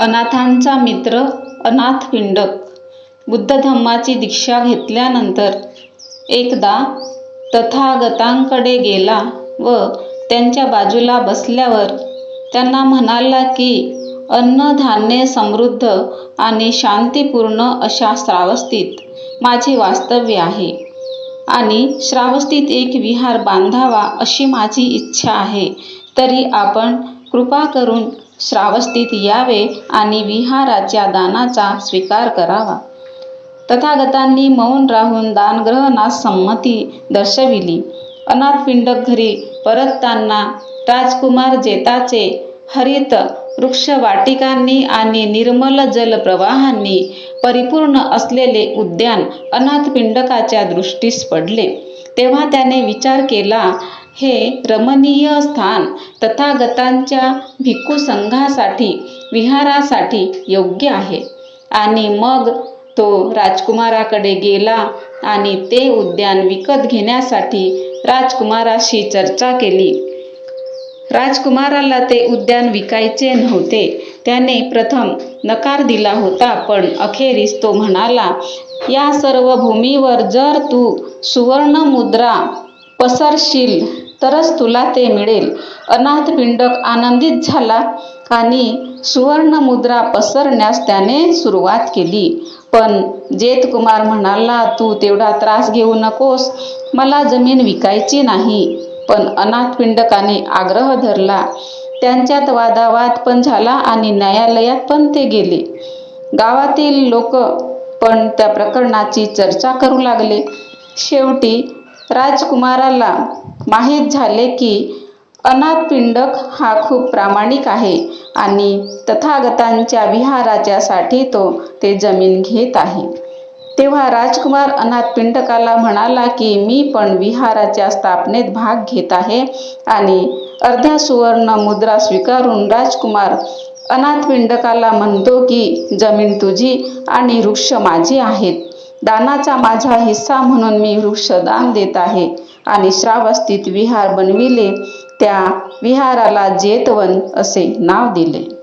अनाथांचा मित्र अनाथ पिंडक. बुद्ध धम्माची दीक्षा घेतल्यानंतर एकदा तथागतांकडे गेला व त्यांच्या बाजूला बसल्यावर त्यांना म्हणाला की अन्नधान्ये समृद्ध आणि शांतीपूर्ण अशा श्रावस्तीत माझे वास्तव्य आहे आणि श्रावस्तीत एक विहार बांधावा अशी माझी इच्छा आहे तरी आपण कृपा करून श्रावस्तीत यावे आणि विहाराच्या दानाचा स्वीकार करावा. तथागतांनी मौन राहून दानग्रहणास संमती दर्शविली. अनाथपिंडक घरी परतताना राजकुमार जेताचे हरित वृक्ष वाटिकांनी आणि निर्मल जलप्रवाहांनी परिपूर्ण असलेले उद्यान अनाथपिंडकाच्या दृष्टीस पडले. तेव्हा त्याने विचार केला हे रमणीय स्थान तथागतांच्या भिक्खुसंघासाठी विहारासाठी योग्य आहे. आणि मग तो राजकुमाराकडे गेला आणि ते उद्यान विकत घेण्यासाठी राजकुमाराशी चर्चा केली. राजकुमाराला ते उद्यान विकायचे नव्हते. त्याने प्रथम नकार दिला होता पण अखेरीस तो म्हणाला या सर्व भूमीवर जर तू सुवर्णमुद्रा पसरशील तरच तुला ते मिळेल अनाथपिंडक आनंदित झाला आणि सुवर्णमुद्रा पसरण्यास त्याने सुरुवात केली. पण जेतकुमार म्हणाला तू तेवढा त्रास घेऊ नकोस. मला जमीन विकायची नाही. पण अनाथपिंडकाने आग्रह धरला. त्यांच्यात वादावाद पण झाला आणि न्यायालयात पण ते गेले. गावातील लोक पण त्या प्रकरणाची चर्चा करू लागले. शेवटी राजकुमाराला माहीत झाले की अनाथपिंडक हा खूप प्रामाणिक आहे आणि तथागतांच्या विहाराच्यासाठी तो ते जमीन घेत आहे. तेव्हा राजकुमार अनाथपिंडकाला म्हणाला की मी पण विहाराच्या स्थापनेत भाग घेत आहे आणि अर्ध्या सुवर्ण मुद्रा स्वीकारून राजकुमार अनाथपिंडकाला म्हणतो की जमीन तुझी आणि वृक्ष माझे आहेत. दानाचा माझा हिस्सा म्हणून मी वृक्ष दान देत आहे आणि श्रावस्तीत विहार बनविले. त्या विहाराला जेतवन असे नाव दिले.